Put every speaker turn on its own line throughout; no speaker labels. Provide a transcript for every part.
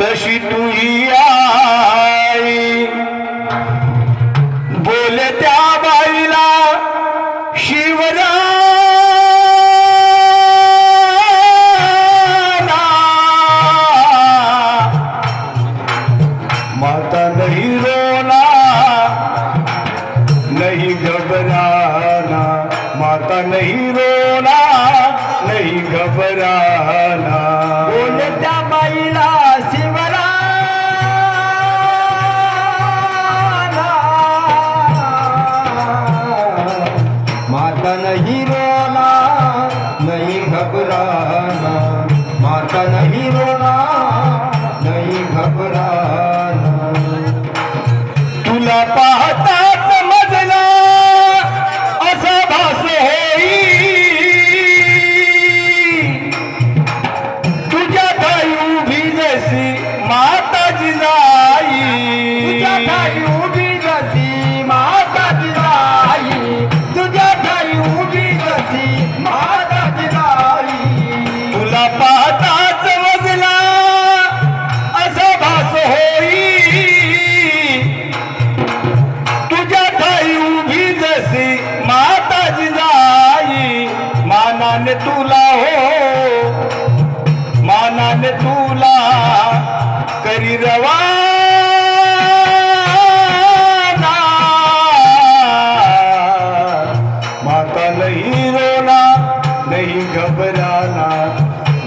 तशी तुझी आई. बोल त्या बाईला शिवरा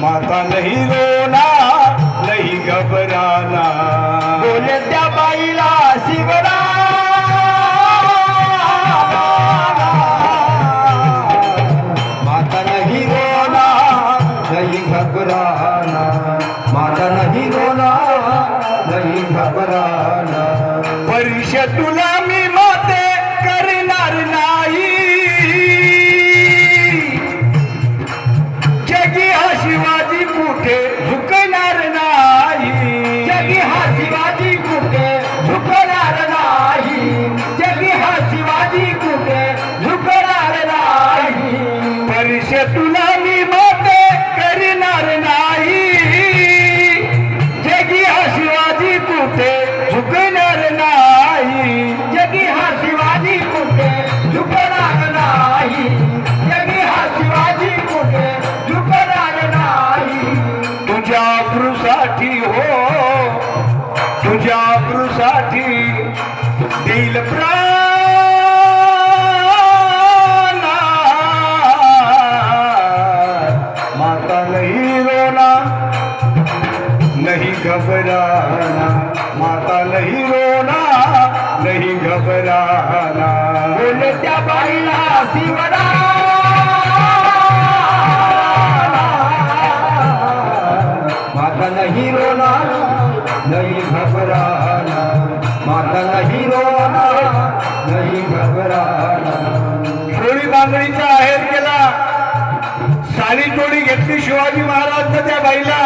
माता नहीं रोना नहीं घबराना।
बोल त्या बाईला शिवरा। माता नहीं रोना नहीं घबराना। माता नहीं रोना नहीं घबराना।
परीक्ष तुला मी झुकणार नाही.
जगी हा शिवाजी कुठे? झुकणार नाही. जगी हा शिवाजी कुठे? झुकणार नाही.
परीक्ष तुला मी मत करणार नाही. अब्रूसाठी दिल माता रोना नहीं घबराना. माता
बोल त्या बाईला शिवरा घबराना माता रोना घबराना.
बांगडीचा आहेर केला साडी चोडी घेतली शिवाजी महाराज त्या बाईला.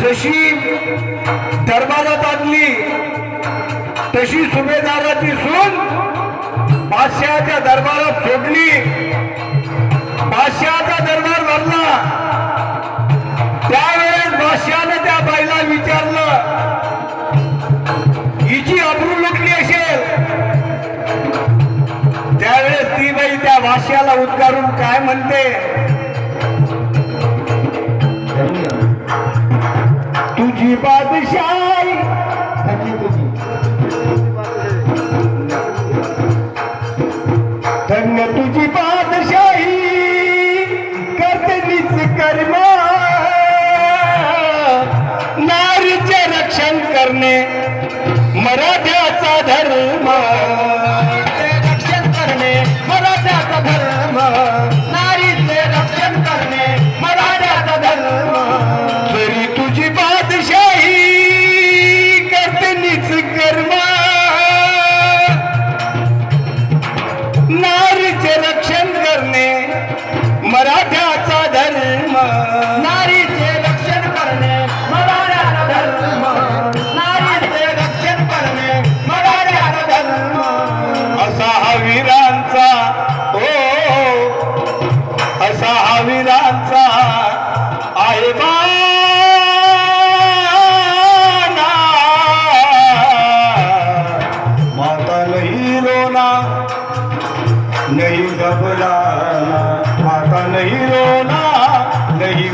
जशी दरबारात आणली तशी सुभेदाराची सून बादशहाच्या दरबारात सोडली. बादशाह बाई उद्गारून काय म्हणते? तुझी बादशाही.
धन्य तुझी
धन्य तुझी बादशाही करतलीच कर्म. नारीचे रक्षण करणे मराठ्याचा धर्म.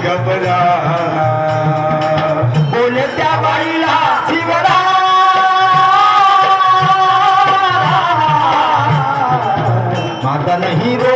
घबरा बोलत्या बाईला शिवरा. माता नाही रो